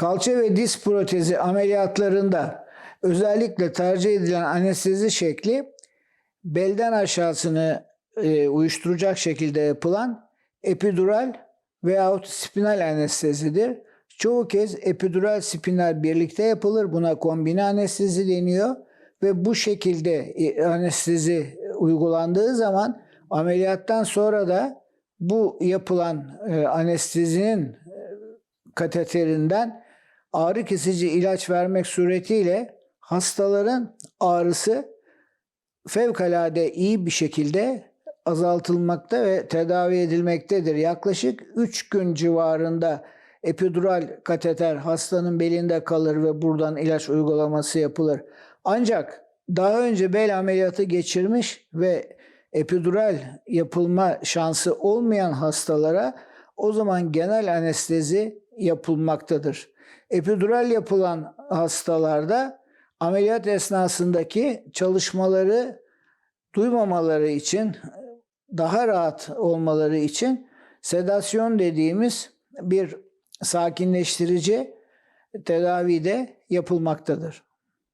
Kalça ve diz protezi ameliyatlarında özellikle tercih edilen anestezi şekli belden aşağısını e, uyuşturacak şekilde yapılan epidural veyahut spinal anestezidir. Çoğu kez epidural spinal birlikte yapılır. Buna kombine anestezi deniyor ve bu şekilde e, anestezi uygulandığı zaman ameliyattan sonra da bu yapılan e, anestezinin e, kateterinden ağrı kesici ilaç vermek suretiyle hastaların ağrısı fevkalade iyi bir şekilde azaltılmakta ve tedavi edilmektedir. Yaklaşık 3 gün civarında epidural kateter hastanın belinde kalır ve buradan ilaç uygulaması yapılır. Ancak daha önce bel ameliyatı geçirmiş ve epidural yapılma şansı olmayan hastalara o zaman genel anestezi yapılmaktadır. Epidural yapılan hastalarda ameliyat esnasındaki çalışmaları duymamaları için daha rahat olmaları için sedasyon dediğimiz bir sakinleştirici tedavide yapılmaktadır.